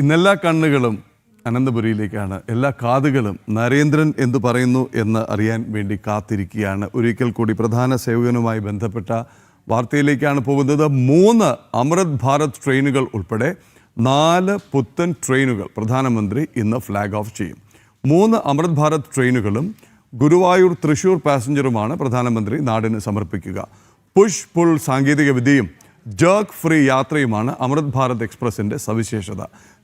ഇന്നെല്ലാ കണ്ണുകളും അനന്തപുരിയിലേക്കാണ്. എല്ലാ കാതുകളും നരേന്ദ്രൻ എന്തു പറയുന്നു എന്ന് അറിയാൻ വേണ്ടി കാത്തിരിക്കുകയാണ്. ഒരിക്കൽ കൂടി പ്രധാന സേവകനുമായി ബന്ധപ്പെട്ട വാർത്തയിലേക്കാണ് പോകുന്നത്. മൂന്ന് അമൃത് ഭാരത് ട്രെയിനുകൾ ഉൾപ്പെടെ നാല് പുത്തൻ ട്രെയിനുകൾ പ്രധാനമന്ത്രി ഇന്ന് ഫ്ലാഗ് ഓഫ് ചെയ്യും. മൂന്ന് അമൃത് ഭാരത് ട്രെയിനുകളും ഗുരുവായൂർ തൃശൂർ പാസഞ്ചറുമാണ് പ്രധാനമന്ത്രി നാടിന് സമർപ്പിക്കുക. പുഷ് പുൾ സാങ്കേതിക ജേർക്ക് ഫ്രീ യാത്രയുമാണ് അമൃത് ഭാരത് എക്സ്പ്രസിന്റെ സവിശേഷത.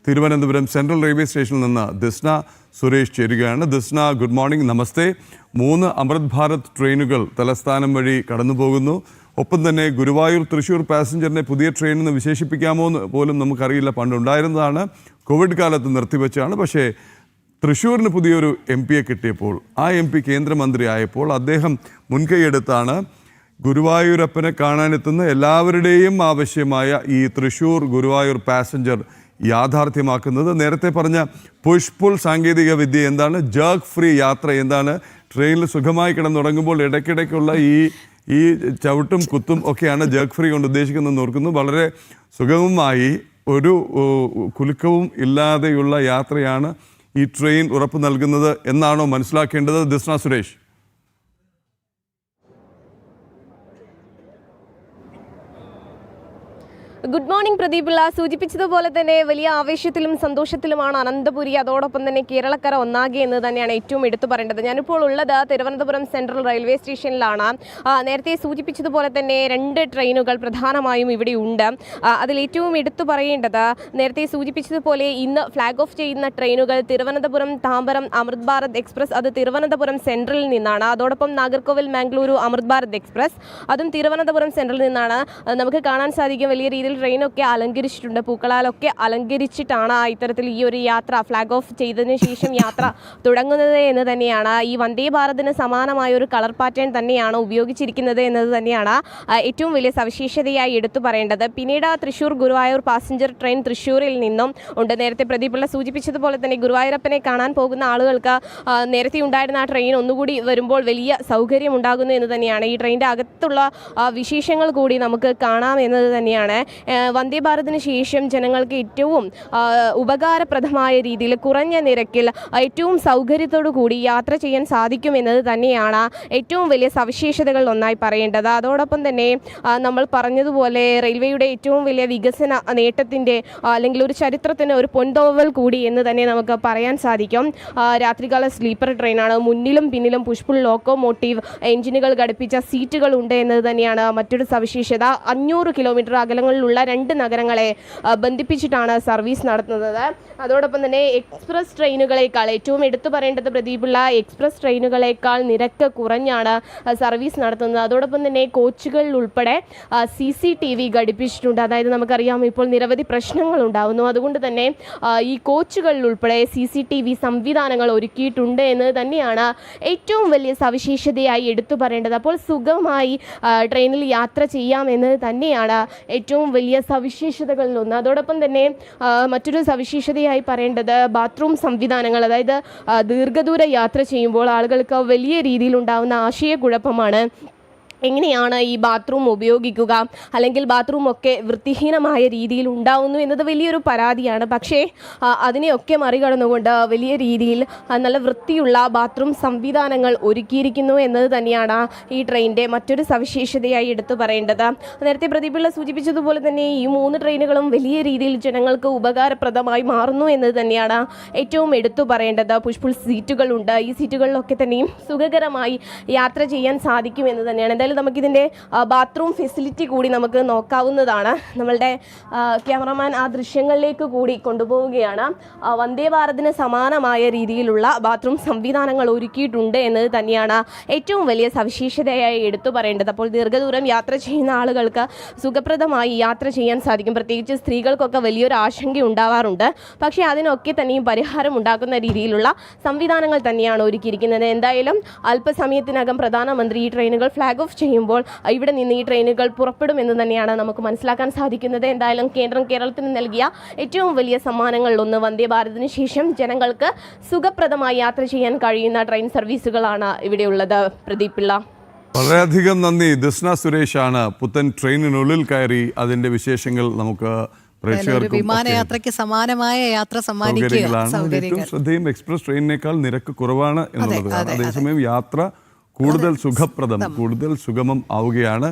തിരുവനന്തപുരം സെൻട്രൽ റെയിൽവേ സ്റ്റേഷനിൽ നിന്ന് ദിസ്ന സുരേഷ് ചേരുകയാണ്. ദിസ്ന ഗുഡ് മോർണിംഗ് നമസ്തേ. മൂന്ന് അമൃത് ഭാരത് ട്രെയിനുകൾ തലസ്ഥാനം വഴി കടന്നുപോകുന്നു. ഒപ്പം തന്നെ ഗുരുവായൂർ തൃശ്ശൂർ പാസഞ്ചറിനെ പുതിയ ട്രെയിൻ എന്ന് വിശേഷിപ്പിക്കാമോ എന്ന് പോലും നമുക്കറിയില്ല. പണ്ടുണ്ടായിരുന്നതാണ് കോവിഡ് കാലത്ത് നിർത്തിവെച്ചാണ്. പക്ഷേ തൃശ്ശൂരിന് പുതിയൊരു എം പിയെ കിട്ടിയപ്പോൾ ആ എം പി കേന്ദ്രമന്ത്രി ആയപ്പോൾ അദ്ദേഹം മുൻകൈയെടുത്താണ് ഗുരുവായൂരപ്പനെ കാണാനെത്തുന്ന എല്ലാവരുടെയും ആവശ്യമായ ഈ തൃശ്ശൂർ ഗുരുവായൂർ പാസഞ്ചർ യാഥാർത്ഥ്യമാക്കുന്നത്. നേരത്തെ പറഞ്ഞ പുഷ്പുൾ സാങ്കേതിക വിദ്യ എന്താണ്? ജർക്ക് ഫ്രീ യാത്ര എന്താണ്? ട്രെയിനിൽ സുഖമായി കിടന്നുറങ്ങുമ്പോൾ ഇടയ്ക്കിടയ്ക്കുള്ള ഈ ഈ ചവിട്ടും കുത്തും ഒക്കെയാണ് ജർക്ക് ഫ്രീ കൊണ്ട് ഉദ്ദേശിക്കുന്നത് ഓർക്കുന്നു. വളരെ സുഗമമായി ഒരു കുലുക്കവും ഇല്ലാതെയുള്ള യാത്രയാണ് ഈ ട്രെയിൻ ഉറപ്പ് നൽകുന്നത് എന്നാണോ മനസ്സിലാക്കേണ്ടത്? Disna Suresh. Good morning Pradeep Pillai. സൂചിപ്പിച്ചതുപോലെ തന്നെ വലിയ ആവേശത്തിലും സന്തോഷത്തിലുമാണ് അനന്തപുരി. അതോടൊപ്പം തന്നെ കേരളക്കര ഒന്നാകെ എന്ന് തന്നെയാണ് ഏറ്റവും എടുത്തു പറയേണ്ടത്. ഞാനിപ്പോൾ ഉള്ളത് തിരുവനന്തപുരം സെൻട്രൽ റെയിൽവേ സ്റ്റേഷനിലാണ് നേരത്തെ സൂചിപ്പിച്ചതുപോലെ തന്നെ രണ്ട് ട്രെയിനുകൾ പ്രധാനമായും ഇവിടെ ഉണ്ട്. അതിൽ ഏറ്റവും എടുത്തു പറയേണ്ടത് നേരത്തെ സൂചിപ്പിച്ചതുപോലെ ഇന്ന് ഫ്ലാഗ് ഓഫ് ചെയ്യുന്ന ട്രെയിനുകൾ തിരുവനന്തപുരം താമ്പരം അമൃത് ഭാരത് എക്സ്പ്രസ് അത് തിരുവനന്തപുരം സെൻട്രലിൽ നിന്നാണ്. അതോടൊപ്പം നാഗർകോവിൽ മാംഗ്ലൂരു അമൃത് ഭാരത് എക്സ്പ്രസ് അതും തിരുവനന്തപുരം സെൻട്രലിൽ നിന്നാണ്. നമുക്ക് കാണാൻ സാധിക്കും വലിയ രീതിയിൽ ട്രെയിനൊക്കെ അലങ്കരിച്ചിട്ടുണ്ട്. പൂക്കളാലൊക്കെ അലങ്കരിച്ചിട്ടാണ് ഇത്തരത്തിൽ ഈ ഒരു യാത്ര ഫ്ലാഗ് ഓഫ് ചെയ്തതിന് ശേഷം യാത്ര തുടങ്ങുന്നത് എന്ന് തന്നെയാണ്. ഈ വന്ദേ ഭാരതിന് സമാനമായ ഒരു കളർ പാറ്റേൺ തന്നെയാണ് ഉപയോഗിച്ചിരിക്കുന്നത് എന്നത് തന്നെയാണ് ഏറ്റവും വലിയ സവിശേഷതയായി എടുത്തു പറയേണ്ടത്. പിന്നീട് തൃശ്ശൂർ ഗുരുവായൂർ പാസഞ്ചർ ട്രെയിൻ തൃശ്ശൂരിൽ നിന്നും ഉണ്ട്. നേരത്തെ പ്രദീപിള്ള സൂചിപ്പിച്ചതുപോലെ തന്നെ ഗുരുവായൂരപ്പനെ കാണാൻ പോകുന്ന ആളുകൾക്ക് നേരത്തെ ഉണ്ടായിരുന്ന ആ ട്രെയിൻ ഒന്നുകൂടി വരുമ്പോൾ വലിയ സൗകര്യം ഉണ്ടാകുന്നു എന്ന് തന്നെയാണ്. ഈ ട്രെയിനിന്റെ അകത്തുള്ള വിശേഷങ്ങൾ കൂടി നമുക്ക് കാണാം എന്നത് തന്നെയാണ്. വന്ദേ ഭാരതിന് ശേഷം ജനങ്ങൾക്ക് ഏറ്റവും ഉപകാരപ്രദമായ രീതിയിൽ കുറഞ്ഞ നിരക്കിൽ ഏറ്റവും സൗകര്യത്തോടു കൂടി യാത്ര ചെയ്യാൻ സാധിക്കും എന്നത് തന്നെയാണ് ഏറ്റവും വലിയ സവിശേഷതകൾ ഒന്നായി പറയേണ്ടത്. അതോടൊപ്പം തന്നെ നമ്മൾ പറഞ്ഞതുപോലെ റെയിൽവേയുടെ ഏറ്റവും വലിയ വികസന നേട്ടത്തിന്റെ അല്ലെങ്കിൽ ഒരു ചരിത്രത്തിന് ഒരു പൊൻതോവൽ കൂടി എന്ന് തന്നെ നമുക്ക് പറയാൻ സാധിക്കും. രാത്രികാല സ്ലീപ്പർ ട്രെയിനാണ്. മുന്നിലും പിന്നിലും പുഷ്പുൾ ലോക്കോമോട്ടീവ് എഞ്ചിനുകൾ ഘടിപ്പിച്ച സീറ്റുകൾ ഉണ്ട് എന്നത് തന്നെയാണ് മറ്റൊരു സവിശേഷത. അഞ്ഞൂറ് കിലോമീറ്റർ അകലങ്ങളിലുള്ള രണ്ട് നഗരങ്ങളെ ബന്ധിപ്പിച്ചിട്ടാണ് സർവീസ് നടത്തുന്നത്. അതോടൊപ്പം തന്നെ എക്സ്പ്രസ് ട്രെയിനുകളേക്കാൾ ഏറ്റവും എടുത്തു പറയേണ്ടത് പ്രദീപുള്ള എക്സ്പ്രസ് ട്രെയിനുകളേക്കാൾ നിരക്ക് കുറഞ്ഞാണ് സർവീസ് നടത്തുന്നത്. അതോടൊപ്പം തന്നെ കോച്ചുകളിൽ ഉൾപ്പെടെ സി സി ടി വി ഘടിപ്പിച്ചിട്ടുണ്ട്. അതായത് നമുക്കറിയാം ഇപ്പോൾ നിരവധി പ്രശ്നങ്ങൾ ഉണ്ടാകുന്നു അതുകൊണ്ട് തന്നെ ഈ കോച്ചുകളിൽ ഉൾപ്പെടെ സി സി ടി വി സംവിധാനങ്ങൾ ഒരുക്കിയിട്ടുണ്ട് എന്ന് തന്നെയാണ് ഏറ്റവും വലിയ സവിശേഷതയായി എടുത്തു പറയേണ്ടത്. അപ്പോൾ സുഖമായി ട്രെയിനിൽ യാത്ര ചെയ്യാം എന്നത് തന്നെയാണ് ഏറ്റവും വലിയ സവിശേഷതകളിൽ ഒന്ന് അതോടൊപ്പം തന്നെ മറ്റൊരു സവിശേഷതയായി പറയേണ്ടത് ബാത്റൂം സംവിധാനങ്ങൾ. അതായത് ദീർഘദൂര യാത്ര ചെയ്യുമ്പോൾ ആളുകൾക്ക് വലിയ രീതിയിൽ ഉണ്ടാകുന്ന ആശയക്കുഴപ്പമാണ് എങ്ങനെയാണ് ഈ ബാത്റൂം ഉപയോഗിക്കുക? അല്ലെങ്കിൽ ബാത്റൂം ഒക്കെ വൃത്തിഹീനമായ രീതിയിൽ ഉണ്ടാവുന്നു എന്നത് വലിയൊരു പരാതിയാണ്. പക്ഷേ അതിനെയൊക്കെ മറികടന്നുകൊണ്ട് വലിയ രീതിയിൽ നല്ല വൃത്തിയുള്ള ബാത്റൂം സംവിധാനങ്ങൾ ഒരുക്കിയിരിക്കുന്നു എന്നത് തന്നെയാണ് ഈ ട്രെയിനിന്റെ മറ്റൊരു സവിശേഷതയായി എടുത്തു പറയേണ്ടത്. നേരത്തെ പ്രതിപിള്ള സൂചിപ്പിച്ചതുപോലെ തന്നെ ഈ മൂന്ന് ട്രെയിനുകളും വലിയ രീതിയിൽ ജനങ്ങൾക്ക് ഉപകാരപ്രദമായി മാറുന്നു എന്നത് തന്നെയാണ് ഏറ്റവും എടുത്തു പറയേണ്ടത്. പുഷ്പുൾ സീറ്റുകളുണ്ട്. ഈ സീറ്റുകളിലൊക്കെ തന്നെയും സുഖകരമായി യാത്ര ചെയ്യാൻ സാധിക്കും എന്ന് തന്നെയാണ്. എന്തായാലും നമുക്കിതിന്റെ ബാത്റൂം ഫെസിലിറ്റി കൂടി നമുക്ക് നോക്കാവുന്നതാണ്. നമ്മളുടെ ക്യാമറമാൻ ആ ദൃശ്യങ്ങളിലേക്ക് കൂടി കൊണ്ടുപോവുകയാണ്. വന്ദേ ഭാരതിന് സമാനമായ രീതിയിലുള്ള ബാത്റൂം സംവിധാനങ്ങൾ ഒരുക്കിയിട്ടുണ്ട് എന്നത് തന്നെയാണ് ഏറ്റവും വലിയ സവിശേഷതയായി എടുത്തു പറയേണ്ടത്. അപ്പോൾ ദീർഘദൂരം യാത്ര ചെയ്യുന്ന ആളുകൾക്ക് സുഖപ്രദമായി യാത്ര ചെയ്യാൻ സാധിക്കും. പ്രത്യേകിച്ച് സ്ത്രീകൾക്കൊക്കെ വലിയൊരു ആശങ്ക ഉണ്ടാവാറുണ്ട്. പക്ഷേ അതിനൊക്കെ തന്നെയും പരിഹാരം ഉണ്ടാക്കുന്ന രീതിയിലുള്ള സംവിധാനങ്ങൾ തന്നെയാണ് ഒരുക്കിയിരിക്കുന്നത്. എന്തായാലും അല്പസമയത്തിനകം പ്രധാനമന്ത്രി ഈ ട്രെയിനുകൾ ഫ്ലാഗ് ഓഫ് ചെയ്യുമ്പോൾ ഇവിടെ നിന്ന് ഈ ട്രെയിനുകൾ പുറപ്പെടുമെന്ന് തന്നെയാണ് നമുക്ക് മനസ്സിലാക്കാൻ സാധിക്കുന്നത്. എന്തായാലും കേന്ദ്രം കേരളത്തിന് നൽകിയ ഏറ്റവും വലിയ സമ്മാനങ്ങളിലൊന്ന് വന്ദേ ഭാരതിന് ശേഷം ജനങ്ങൾക്ക് സുഖപ്രദമായി യാത്ര ചെയ്യാൻ കഴിയുന്ന ട്രെയിൻ സർവീസുകളാണ് ഇവിടെയുള്ളത് പ്രദീപ് പിള്ള. വളരെയധികം നന്ദി. ദിസ്ന സുരേഷാണ് പുത്തൻ ട്രെയിനിനുള്ളിൽ കയറി അതിന്റെ വിശേഷങ്ങൾ നമുക്ക് വിമാനയാത്രയ്ക്ക് സമാനമായ യാത്ര സമ്മാനിക്കുക ശ്രദ്ധയും എക്സ്പ്രസ് ട്രെയിനിനേക്കാൾ നിരക്ക് കുറവാണ് എന്നുള്ളതാണ് അതേസമയം യാത്ര കൂടുതൽ സുഖപ്രദം കൂടുതൽ സുഗമം ആവുകയാണ്